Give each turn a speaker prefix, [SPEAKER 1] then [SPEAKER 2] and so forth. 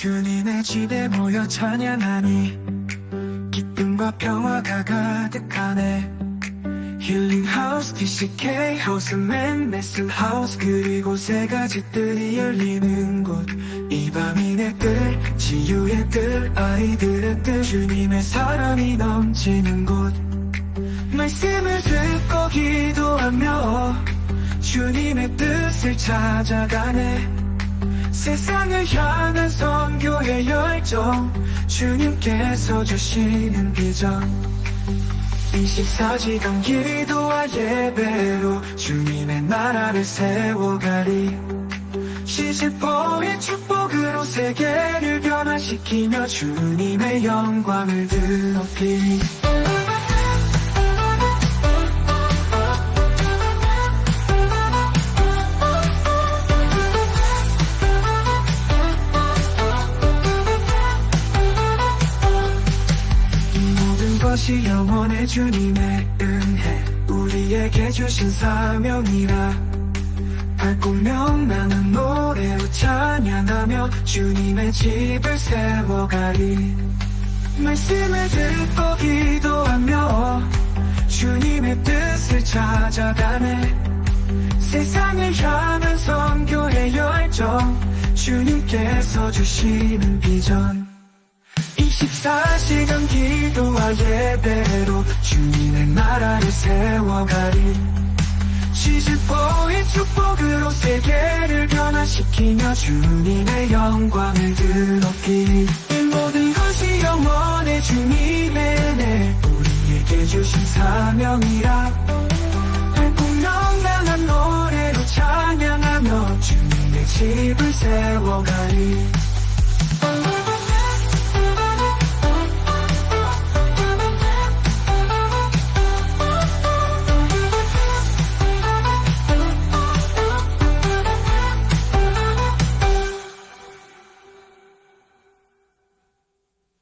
[SPEAKER 1] 주님의 집에 모여 찬양하니 기쁨과 평화가 가득하네. 힐링 하우스, TCK 하우스, 맨 메슨 하우스 그리고 세 가지 뜰이 열리는 곳. 이 밤이 내뜰 지유의 뜰 아이들의 뜰 주님의 사랑이 넘치는 곳. 말씀을 듣고 기도하며 주님의 뜻을 찾아가네. 세상을 향한 선 열정. 주님께서 주시는 비전. 24시간 기도와 예배로 주님의 나라를 세워가리. 시집보의 축복으로 세계를 변화시키며 주님의 영광을 드높이리 이 것이 영원해 주님의 은혜. 우리에게 주신 사명이라. 밝고 명랑한 노래로 찬양하며 주님의 집을 세워가리. 말씀을 듣고 기도하며 주님의 뜻을 찾아가네. 세상을 향한 선교의 열정 주님께서 주시는 비전 24시간 기도와 예배로 주님의 나라를 세워가리. 시즈보의 축복으로 세계를 변화시키며 주님의 영광을 이 모든 것이 영원해 주님의 은혜 우리에게 주신 사명이라. 명랑한 노래로 찬양하며 주님의 집을 세워가리